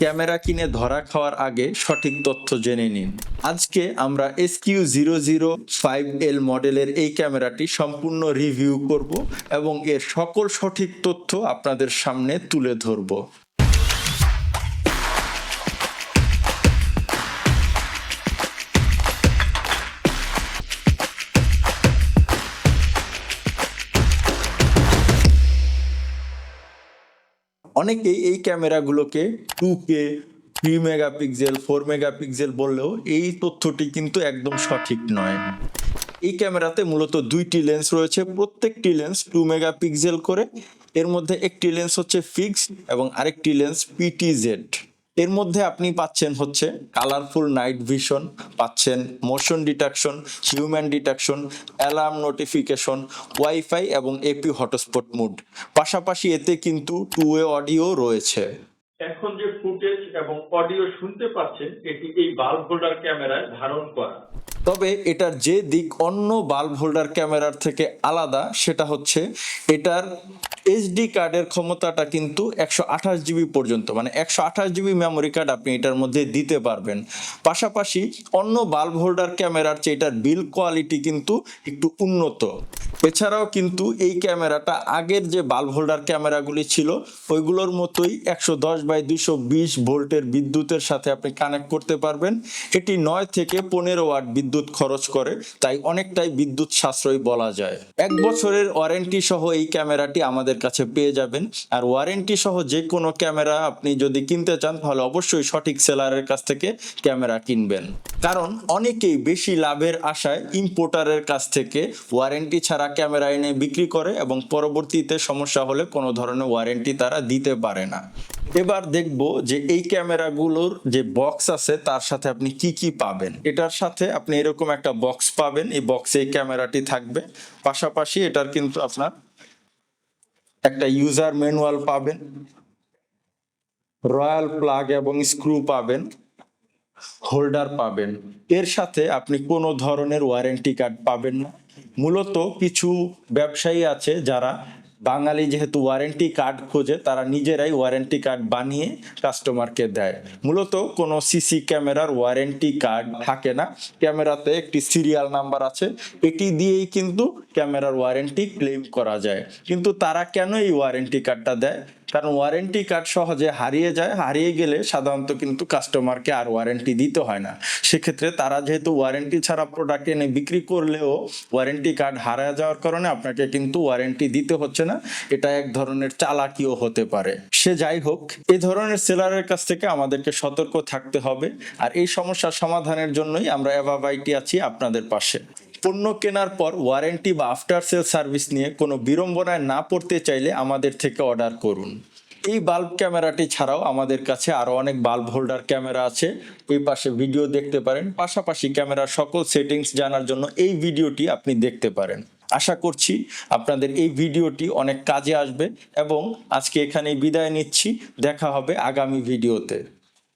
Camera কিনে ধরা খাওয়ার আগে সঠিক তথ্য জেনে নিন। আজকে আমরা SQ zero zero five L মডেলের এই ক্যামেরাটি সম্পূর্ণ রিভিউ করব এবং এর সকল সঠিক তথ্য আপনাদের সামনে তুলে ধরব। অনেকেই এই ক্যামেরাগুলোকে two K three megapixel four megapixel বললেও এই তথ্যটি কিন্তু একদম সঠিক নয়। এই ক্যামেরাতে মূলত দুইটি লেন্স রয়েছে, প্রত্যেকটি লেন্স টু মেগাপিক্সেল করে। এর মধ্যে একটি লেন্স হচ্ছে ফিক্সড এবং আরেকটি লেন্স পিটিজেড এর মধ্যে আপনি পাচ্ছেন হচ্ছে কালারফুল নাইট ভিশন পাচ্ছেন motion detection human detection alarm notification wifi এবং এপি হটস্পট মুড পাশাপাশি এতে কিন্তু টু ওয়ে অডিও রয়েছে। এখন যে ফুটেজ এবং অডিও শুনতে পাচ্ছেন, এটি এই বাল্ব হোল্ডার ক্যামেরায় ধারণ করা। তবে এটার যে দিক অন্য বাল্ব হোল্ডার ক্যামেরার থেকে আলাদা, সেটা হচ্ছে এটার এইচডি কার্ডের ক্ষমতাটা কিন্তু একশো আঠাশ জিবি পর্যন্ত মানে একশো আঠাশ জিবি মেমোরি কার্ড আপনি এটার মধ্যে দিতে পারবেন। পাশাপাশি অন্য বাল্ব হোল্ডার ক্যামেরার চেয়ে এটার বিল কোয়ালিটি কিন্তু একটু উন্নত। এছাড়াও কিন্তু এই ক্যামেরাটা আগের যে বাল্ব হোল্ডার ক্যামেরাগুলি ছিল, ওইগুলোর মতোই একশো দশ বাই দুইশো বিশ ভোল্টের বিদ্যুতের সাথে আপনি কানেক্ট করতে পারবেন। এটি নয় থেকে পনেরো ওয়াট বিদ্যুৎ খরচ করে, তাই অনেকটাই বিদ্যুৎ সাশ্রয় বলা যায়। এক বছরের ওয়ারেন্টি সহ এই ক্যামেরাটি আমাদের কাছে পেয়ে যাবেন। আর ওয়ারেন্টি সহ যে কোনো ক্যামেরা আপনি যদি কিনতে চান, তাহলে অবশ্যই সঠিক সেলারের কাছ থেকে ক্যামেরা কিনবেন। কারণ অনেকেই বেশি লাভের আশায় ইম্পোর্টারের কাছ থেকে ওয়ারেন্টি ছাড়া ক্যামেরা এনে বিক্রি করে এবং পরবর্তীতে সমস্যা হলে কোনো ধরনের ওয়ারেন্টি তারা দিতে পারে না। এবার দেখব যে এই ক্যামেরাগুলোর যে বক্স আছে, তার সাথে আপনি কি কি পাবেন। এটার সাথে আপনি এরকম একটা বক্স পাবেন। এই বক্সে এই ক্যামেরাটি থাকবে। পাশাপাশি এটার কিন্তু আপনার একটা ইউজার ম্যানুয়াল পাবেন। রয়্যাল প্লাগ এবং স্ক্রু পাবেন। হোল্ডার পাবেন। এর সাথে আপনি কোনো ধরনের ওয়ারেন্টি কার্ড পাবেন না। মূলত কিছু ব্যবসায়ী আছে যারা বাঙালি যেহেতু ওয়ারেন্টি কার্ড খোঁজে, তারা নিজেরাই ওয়ারেন্টি কার্ড বানিয়ে কাস্টমারকে দেয়। মূলত কোনো সিসি ক্যামেরার ওয়ারেন্টি কার্ড থাকে না। ক্যামেরাতে একটি সিরিয়াল নাম্বার আছে। এটি দিয়েই কিন্তু ক্যামেরার ওয়ারেন্টি ক্লেম করা যায়। কিন্তু তারা কেন এই ওয়ারেন্টি কার্ডটা দেয়? কারণ ওয়ারেন্টি কার্ড সহজে হারিয়ে যায়, হারিয়ে গেলে সাধারণত কিন্তু কাস্টমারকে আর ওয়ারেন্টি দিতে হয় না। সেক্ষেত্রে তারা যেহেতু ওয়ারেন্টি ছাড়া প্রোডাক্ট এনে বিক্রি করলেও ওয়ারেন্টি কার্ড হারা যাওয়ার কারণে আপনাকে কিন্তু ওয়ারেন্টি দিতে হচ্ছে না। এটা এক ধরনের চালাকিও হতে পারে। সে যাই হোক, এ ধরনের সেলারের কাছ থেকে আমাদেরকে সতর্ক থাকতে হবে। আর এই সমস্যার সমাধানের জন্যই আমরা এভাবাইটি আছি আপনাদের পাশে। পণ্য কেনার পর ওয়ারেন্টি বা আফটার সেল সার্ভিস নিয়ে কোনো বিড়ম্বনায় না পড়তে চাইলে আমাদের থেকে অর্ডার করুন। এই বাল্ব ক্যামেরাটি ছাড়াও আমাদের কাছে আরও অনেক বাল্ব হোল্ডার ক্যামেরা আছে। এই পাশে ভিডিও দেখতে পারেন। পাশাপাশি ক্যামেরার সকল সেটিংস জানার জন্য এই ভিডিওটি আপনি দেখতে পারেন। আশা করছি আপনাদের এই ভিডিওটি অনেক কাজে আসবে এবং আজকে এখানেই বিদায় নিচ্ছি। দেখা হবে আগামী ভিডিওতে